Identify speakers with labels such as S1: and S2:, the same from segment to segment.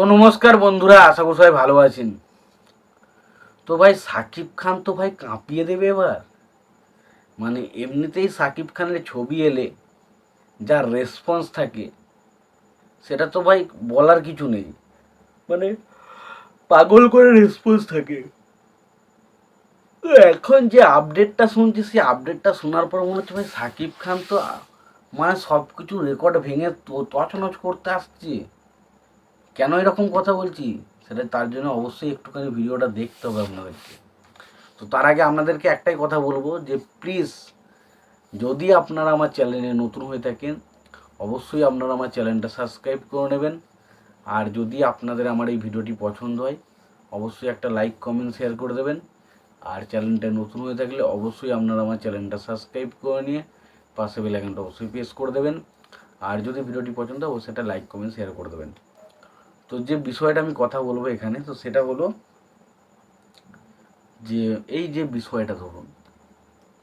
S1: তো নমস্কার বন্ধুরা, আশা করি সবাই ভালো আছেন। তো ভাই সাকিব খান তো ভাই কাঁপিয়ে দেবে এবার। মানে এমনিতেই সাকিব খানের ছবি এলে যা রেসপন্স থাকে, সেটা তো ভাই বলার কিছু নেই। মানে পাগল করে রেসপন্স থাকে। এখন যে আপডেটটা শুনছি, সেই আপডেটটা শোনার পর মনে হচ্ছে ভাই সাকিব খান তো মানে সব কিছু রেকর্ড ভেঙে তছনছ করতে আসছে। কেন এরকম কথা বলছি? সেটা তার জন্য অবশ্যই একটুখানি ভিডিওটা দেখতে হবে আপনাদেরকে তো তার আগে আপনাদেরকে একটাই কথা বলব যে প্লিজ যদি আপনারা আমার চ্যানেলে নতুন হয়ে থাকেন, অবশ্যই আপনারা আমার চ্যানেলটা সাবস্ক্রাইব করে নেবেন। আর যদি আপনাদের আমার এই ভিডিওটি পছন্দ হয়, অবশ্যই একটা লাইক কমেন্ট শেয়ার করে দেবেন। আর চ্যানেলটা নতুন হয়ে থাকলে অবশ্যই আপনারা আমার চ্যানেলটা সাবস্ক্রাইব করে নিয়ে পাশে বেলাইকনটা অবশ্যই প্রেস করে দেবেন। আর যদি ভিডিওটি পছন্দ হয়, অবশ্যই একটা লাইক কমেন্ট শেয়ার করে দেবেন। তো যে বিষয়টা আমি কথা বলব এখানে, তো সেটা হলো যে, এই যে বিষয়টা ধরুন,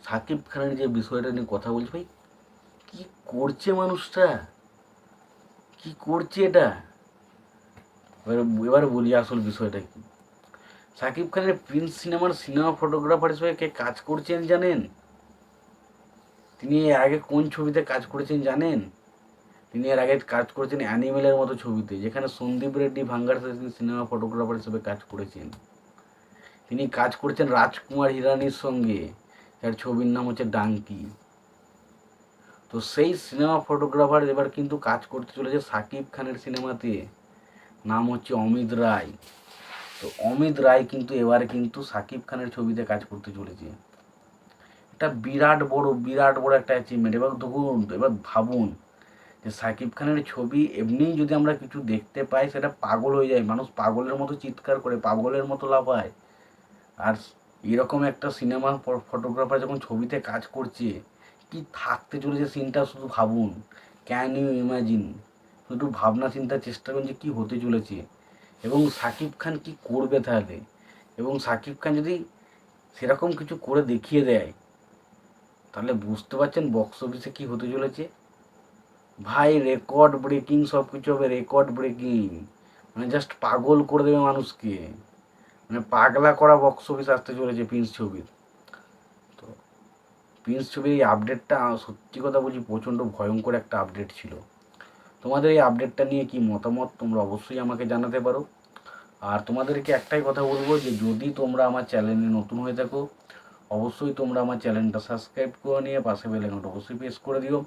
S1: সাকিব খানের যে বিষয়টা নিয়ে কথা বলছি ভাই, কি করছে মানুষটা? কি করছে এটা? এবার এবার বলি আসল বিষয়টা কি। সাকিব খানের প্রিন্স সিনেমার সিনেমা ফটোগ্রাফার হিসেবে কে কাজ করছেন জানেন? তিনি আগে কোন ছবিতে কাজ করেছেন জানেন? তিনি এর আগে কাজ করেছেন অ্যানিমেলের মতো ছবিতে, যেখানে সন্দীপ রেড্ডি ভাঙ্গার তিনি সিনেমা ফটোগ্রাফার হিসেবে কাজ করেছেন। তিনি কাজ করেছেন রাজকুমার হিরানির সঙ্গে, যার ছবির নাম হচ্ছে ডাঙ্কি। তো সেই সিনেমা ফটোগ্রাফার এবার কিন্তু কাজ করতে চলেছে সাকিব খানের সিনেমাতে নাম হচ্ছে অমিত রায়। তো অমিত রায় কিন্তু এবারে কিন্তু সাকিব খানের ছবিতে কাজ করতে চলেছে। এটা বিরাট বড় বিরাট বড় একটা অ্যাচিভমেন্ট এবার দেখুন, এবার ভাবুন যে সাকিব খানের ছবি এমনিই যদি আমরা কিছু দেখতে পাই, সেটা পাগল হয়ে যায়। মানুষ পাগলের মতো চিৎকার করে, পাগলের মতো লাফায় আর এরকম একটা সিনেমা ফটোগ্রাফার যখন ছবিতে কাজ করছে, কি থাকতে চলেছে সিনটা শুধু ভাবুন। ক্যান ইউ ইমাজিন শুধু ভাবনা চিন্তা, চেষ্টা করুন যে কী হতে চলেছে। এবং সাকিব খান কি করবে তাহলে? এবং সাকিব খান যদি সেরকম কিছু করে দেখিয়ে দেয়, তাহলে বুঝতে পারছেন বক্স অফিসে কী হতে চলেছে? ভাই রেকর্ড ব্রেকিং সব কিছু হবে রেকর্ড ব্রেকিং মানে জাস্ট পাগল করে দেবে মানুষকে। মানে পাগলা করা বক্স অফিস আসতে চলেছে প্রিন্স ছবির। তো প্রিন্স ছবির এই আপডেটটা সত্যি কথা বলছি, প্রচণ্ড ভয়ঙ্কর একটা আপডেট ছিল। তোমাদের এই আপডেটটা নিয়ে কি মতামত তোমরা অবশ্যই আমাকে জানাতে পারো। আর তোমাদেরকে একটাই কথা বলব যে, যদি তোমরা আমার চ্যানেলে নতুন হয়ে থাকো, অবশ্যই তোমরা আমার চ্যানেলটা সাবস্ক্রাইব করে নিয়ে পাশে বেলাইকনটা অবশ্যই প্রেস করে দিও।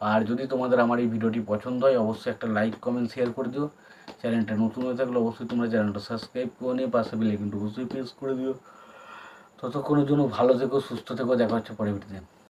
S1: আর যদি তোমাদের আমার এই ভিডিওটি পছন্দ হয়, অবশ্যই একটা লাইক কমেন্ট শেয়ার করে দিও। চ্যানেলটা নতুন হয়ে থাকলে অবশ্যই তোমরা চ্যানেলটা সাবস্ক্রাইব করে নিয়ে পাশে কিন্তু অবশ্যই প্রেস করে দিও। ততক্ষণের জন্য ভালো থেকো, সুস্থ থেকো, দেখা হচ্ছে পরে ভিডিওতে